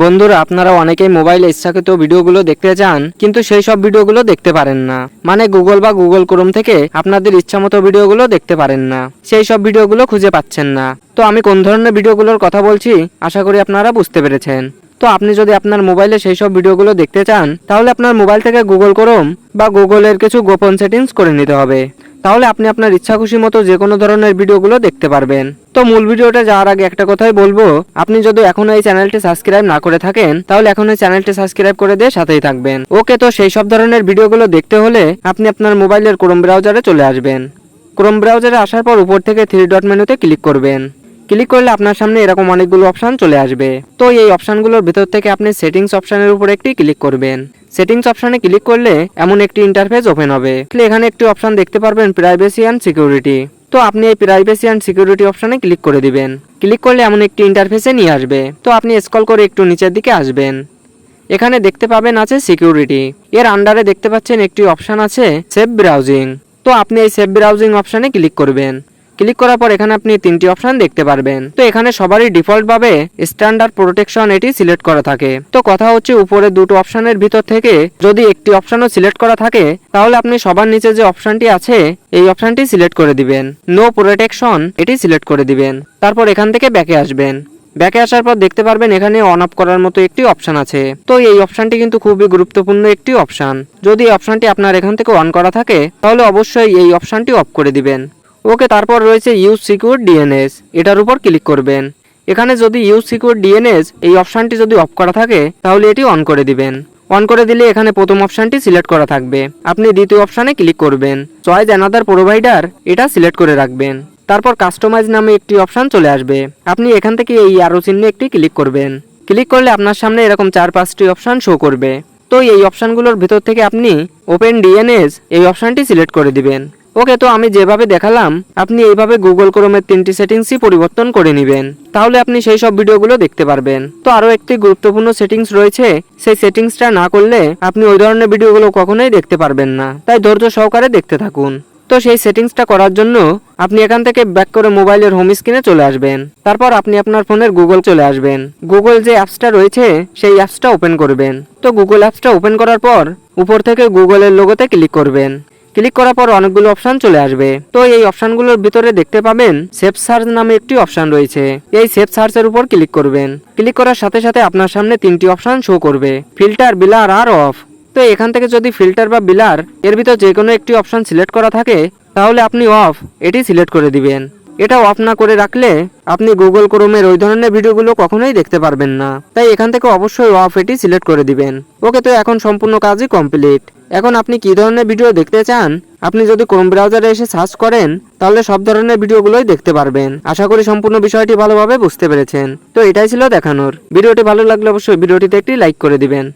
বন্ধুরা, আপনারা অনেকেই মোবাইলে ইচ্ছাকৃত ভিডিওগুলো দেখতে চান, কিন্তু সেই সব ভিডিওগুলো দেখতে পারেন না। মানে গুগল বা গুগল ক্রোম থেকে আপনাদের ইচ্ছামতো ভিডিওগুলো দেখতে পারেন না। সেই সব ভিডিওগুলো খুঁজে পাচ্ছেন না। তো আমি কোন ধরনের ভিডিওগুলোর কথা বলছি, আশা করি আপনারা বুঝতে পেরেছেন। তো আপনি যদি আপনার মোবাইলে সেই সব ভিডিওগুলো দেখতে চান, তাহলে আপনার মোবাইল থেকে গুগল ক্রোম বা গুগলের কিছু গোপন সেটিংস করে নিতে হবে। তাহলে আপনি আপনার ইচ্ছা খুশি মতো যে কোনো ধরনের ভিডিওগুলো দেখতে পারবেন। তো মূল ভিডিওটা যাওয়ার আগে একটা কথাই বলব, আপনি যদি এখনও এই চ্যানেলটি সাবস্ক্রাইব না করে থাকেন, তাহলে এখন এই চ্যানেলটি সাবস্ক্রাইব করে দিয়ে সাথেই থাকবেন। ওকে, তো সেই সব ধরনের ভিডিওগুলো দেখতে হলে আপনি আপনার মোবাইলের ক্রোম ব্রাউজারে চলে আসবেন। ক্রোম ব্রাউজারে আসার পর উপর থেকে থ্রি ডট মেনুতে ক্লিক করবেন। ক্লিক করলে আপনার সামনে এরকম অনেকগুলো অপশন চলে আসবে। তো এই অপশনগুলোর ভিতর থেকে আপনি সেটিংস অপশনের উপর একটি ক্লিক করবেন। সেটিংস অপশনে ক্লিক করলে এমন একটি ইন্টারফেস ওপেন হবে। এখানে একটি অপশন দেখতে পারবেন প্রাইভেসি অ্যান্ড সিকিউরিটি তো আপনি এই প্রাইভেসি অ্যান্ড সিকিউরিটি অপশনে ক্লিক করে দিবেন। ক্লিক করলে এমন একটি ইন্টারফেসে নিয়ে আসবে। তো আপনি স্ক্রল করে একটু নিচের দিকে আসবেন। এখানে দেখতে পাবেন আছে সিকিউরিটি এর আন্ডারে দেখতে পাচ্ছেন একটি অপশন আছে সেভ ব্রাউজিং তো আপনি এই সেভ ব্রাউজিং অপশনে ক্লিক করবেন। ক্লিক করার পর এখানে আপনি তিনটি অপশন দেখতে পারবেন। তো এখানে সবারই ডিফল্ট ভাবে স্ট্যান্ডার্ড প্রোটেকশন এটি সিলেক্ট করা থাকে। তো কথা হচ্ছে উপরে দুটো অপশনের ভিতর থেকে যদি একটি অপশনও সিলেক্ট করা থাকে, তাহলে আপনি সবার নিচে যে অপশনটি আছে, এই অপশনটি সিলেক্ট করে দিবেন। নো প্রোটেকশন, এটি সিলেক্ট করে দিবেন। তারপর এখান থেকে ব্যাকে আসবেন। ব্যাকে আসার পর দেখতে পারবেন এখানে অন অফ করার মতো একটি অপশন আছে। তো এই অপশনটি কিন্তু খুবই গুরুত্বপূর্ণ একটি অপশন। যদি অপশনটি আপনার এখান থেকে অন করা থাকে, তাহলে অবশ্যই এই অপশনটি অফ করে দিবেন। ওকে তারপর রয়েছে ইউজ সিকিউর ডিএনএস এটার উপর ক্লিক করবেন। এখানে যদি ইউজ সিকিউর ডিএনএস এই অপশানটি যদি অফ করা থাকে, তাহলে এটি অন করে দিবেন। অন করে দিলে এখানে প্রথম অপশনটি সিলেক্ট করা থাকবে। আপনি দ্বিতীয় অপশানে ক্লিক করবেন। চয়েস অ্যানাদার প্রোভাইডার এটা সিলেক্ট করে রাখবেন। তারপর কাস্টমাইজ নামে একটি অপশান চলে আসবে। আপনি এখান থেকে এই আরও চিহ্নে একটি ক্লিক করবেন। ক্লিক করলে আপনার সামনে এরকম চার পাঁচটি অপশান শো করবে। তো এই অপশানগুলোর ভেতর থেকে আপনি ওপেন ডিএনএস এই অপশানটি সিলেক্ট করে দিবেন। ওকে তো আমি যেভাবে দেখালাম, আপনি এইভাবে গুগল ক্রোমের তিনটি সেটিংসই পরিবর্তন করে নেবেন। তাহলে আপনি সেই সব ভিডিওগুলো দেখতে পারবেন। তো আরও একটি গুরুত্বপূর্ণ সেটিংস রয়েছে, সেই সেটিংসটা না করলে আপনি ওই ধরনের ভিডিওগুলো কখনোই দেখতে পারবেন না। তাই ধৈর্য সহকারে দেখতে থাকুন। তো সেই সেটিংসটা করার জন্য আপনি এখান থেকে ব্যাক করে মোবাইলের হোম স্ক্রিনে চলে আসবেন। তারপর আপনি আপনার ফোনের গুগল চলে আসবেন। গুগল যে অ্যাপসটা রয়েছে, সেই অ্যাপসটা ওপেন করবেন। তো গুগল অ্যাপসটা ওপেন করার পর উপর থেকে গুগলের লোগোতে ক্লিক করবেন। ক্লিক করার পর অনেকগুলো অপশন চলে আসবে। তো এই অপশনগুলোর ভিতরে দেখতে পাবেন সেফ সার্চ নামে একটি অপশন রয়েছে। এই সেফ সার্চের উপর ক্লিক করবেন। ক্লিক করার সাথে সাথে আপনার সামনে তিনটি অপশন শো করবে। ফিল্টার, বিলার আর অফ। তো এখান থেকে যদি ফিল্টার বা বিলার এর ভিতর যে কোনো একটি অপশন সিলেক্ট করা থাকে, তাহলে আপনি অফ এটি সিলেক্ট করে দিবেন। এটা অফ না করে রাখলে আপনি গুগল ক্রোমের ওই ধরনের ভিডিওগুলো কখনোই দেখতে পারবেন না। তাই এখান থেকে অবশ্যই অফ এটি সিলেক্ট করে দিবেন। ওকে, তো এখন সম্পূর্ণ কাজই কমপ্লিট। এখন আপনি কি ধরনের ভিডিও দেখতে চান? আপনি যদি ক্রোম ব্রাউজারে এসে সার্চ করেন, তাহলে সব ধরনের ভিডিওগুলোই দেখতে পারবেন। আশা করি সম্পূর্ণ বিষয়টি ভালোভাবে বুঝতে পেরেছেন। তো এটাই ছিল দেখানোর। ভিডিওটি ভালো লাগলে অবশ্যই ভিডিওটিতে একটি লাইক করে দিবেন।